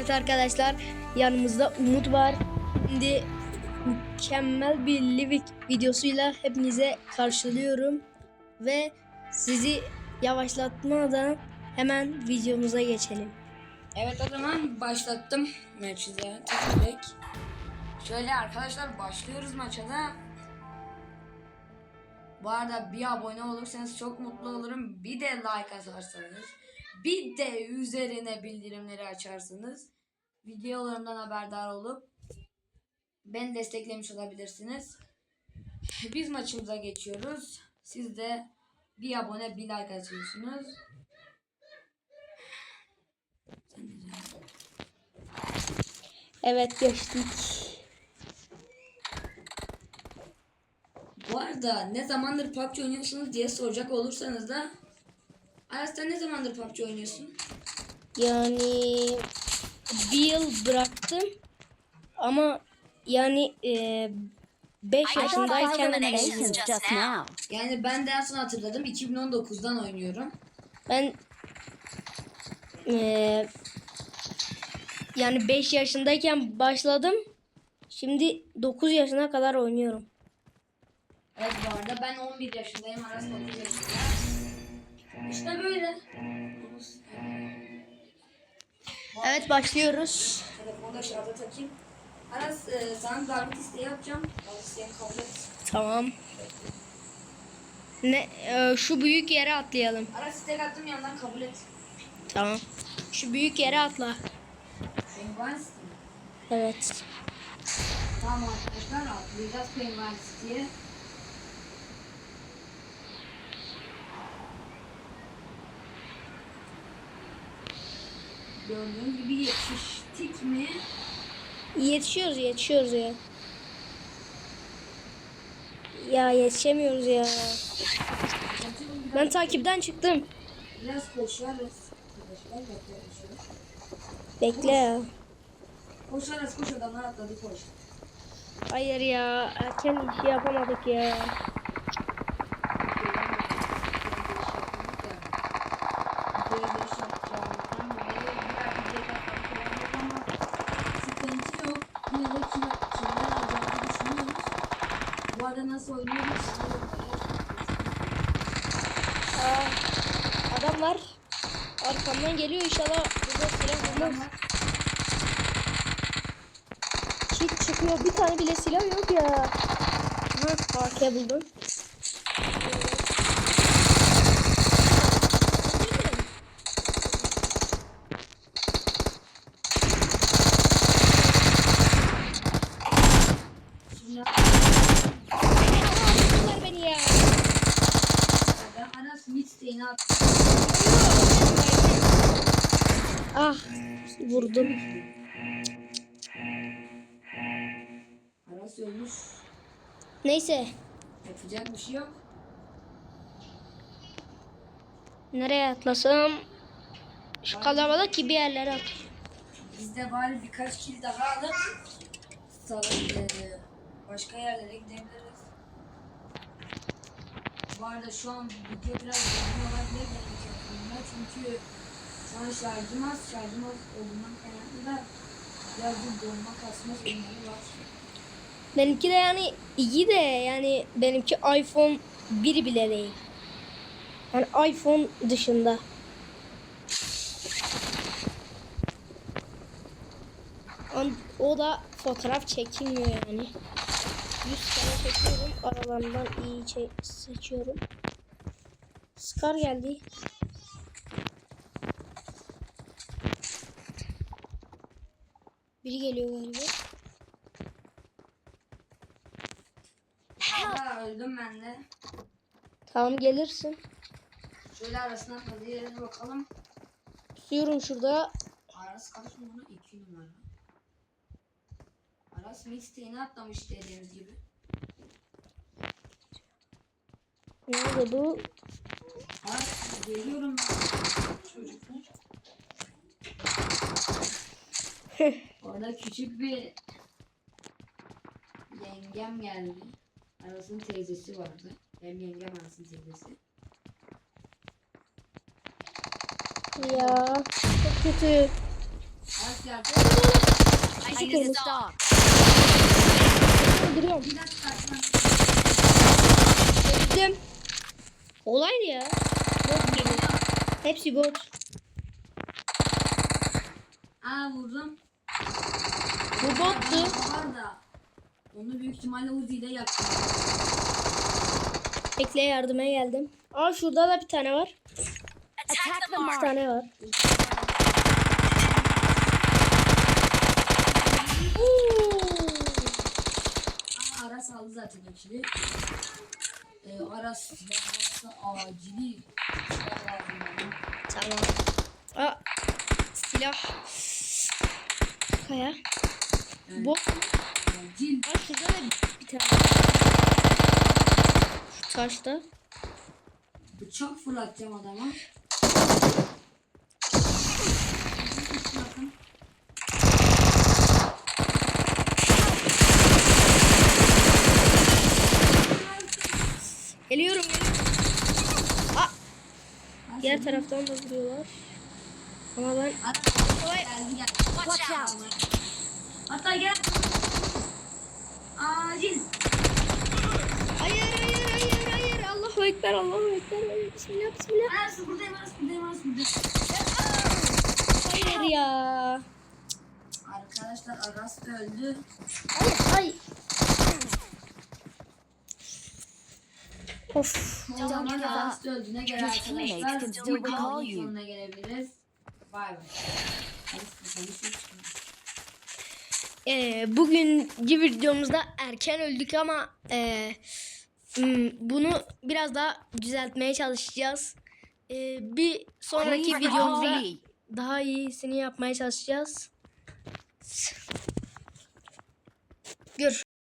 Evet arkadaşlar yanımızda Umut var. Şimdi mükemmel bir Livik videosuyla hepinize karşılıyorum. Ve sizi yavaşlatmadan hemen videomuza geçelim. Evet o zaman başlattım maçı tek Şöyle arkadaşlar başlıyoruz maça da. Bu arada bir abone olursanız çok mutlu olurum. Bir de like atarsanız. Bir de üzerine bildirimleri açarsanız. Videolarımdan haberdar olup beni desteklemiş olabilirsiniz. Biz maçımıza geçiyoruz. Siz de bir abone bir like atıyorsunuz. Evet geçtik. Bu arada ne zamandır PUBG oynuyorsunuz diye soracak olursanız da Aras sen ne zamandır PUBG oynuyorsun? Yani bir yıl bıraktım ama yani 5 I got yaşındayken. Yani ben de en son hatırladım 2019'dan oynuyorum. Ben eee, yani 5 yaşındayken başladım. Şimdi 9 yaşına kadar oynuyorum. Evet bu arada ben 11 yaşındayım Aras 9 yaşında. İşte böyle. Evet başlıyoruz. Telefonu da şarja takayım. Aras e, sana davet isteği yapacağım. Davet isteğini kabul et. Tamam. Ne eee, şu büyük yere atlayalım. Aras istek attım yandan kabul et. Tamam. Şu büyük yere atla. Penguin. Evet. Tamam arkadaşlar atlayacağız Penguin City'ye. Gördüğünüz gibi yetiştik mi? Yetişiyoruz yetişiyoruz ya. Ya yetişemiyoruz ya. Ben takipten çıktım. Biraz bekliyoruz. Bekle ya. Koşarız koş adamlar atladı koş. Hayır ya. Erken işi yapamadık ya. Aa, adam var. Arkamdan geliyor inşallah. Burada silah bulmaz. Kit çıkıyor. Bir tane bile silah yok ya. Ha, AK buldum. Şimdi Bunlar beni ya. ben Aras Midstein'e at. Ah vurdum. Aras ölmüş. Neyse. Yapacak bir şey yok. Nereye atlasam? Şu kalabalık gibi yerlere at. Biz de bari birkaç kill daha alıp başka yerlere gidebiliriz. Bu arada şu an video biraz uzun olabilir benim telefonumda çünkü şu an şarjım az, şarjım az olduğundan kaynaklı da birazcık donma kasma sorunları var. Benimki de yani iyi de yani benimki iPhone 1 bile değil. Yani iPhone dışında. O da fotoğraf çekilmiyor yani. 100 tane çekiyorum. Aralarından iyi çe- seçiyorum. Scar geldi. Biri geliyor galiba. Aa, öldüm ben de. Tamam gelirsin. Şöyle arasına yerine bakalım. Tutuyorum şurada. Aras kaç numara? 2 numara. Aras mixtape'ini atlamış dediğimiz gibi. Nerede bu? Aras geliyorum çocuklar. Orada küçük bir yengem geldi. Aras'ın teyzesi vardı. Hem yengem Aras'ın teyzesi. Ya çok kötü. Aras geldi. I need to stop. Öldürüyorum. Bir dakika. lan. Öldüm. Kolaydı ya. Bot geliyor. Hepsi bot. Aa vurdum. Bu bottu. Var da. Onu büyük ihtimalle Uzi ile yaktım. Bekle yardıma geldim. Aa şurada da bir tane var. Attack the Bir tane var. Aa, Aras aldı zaten ikili. Ee, Aras silah varsa acili. Tamam. Aa, silah. Kaya. Yani Bot. acil. Şurada da bir tane. Şu taşta. Bıçak fırlatacağım adama. Bakın. Geliyorum geliyorum. Aa, diğer taraftan da vuruyorlar. Ama ben. Watch out. Hatta gel. Acil. Hayır hayır hayır hayır. Allahu ekber Allahu ekber. Bismillah bismillah. Aras buradayım Aras buradayım Aras buradayım. Hayır ya. Arkadaşlar Aras da öldü. Ay ay. Of. Canlar hasta öldüğüne göre arkadaşlar Sıvı kalın sonuna gelebiliriz. Bay bay. Ee, bugünkü videomuzda erken öldük ama e, bunu biraz daha düzeltmeye çalışacağız. Ee, bir sonraki videomuzda daha iyisini yapmaya çalışacağız. Gör.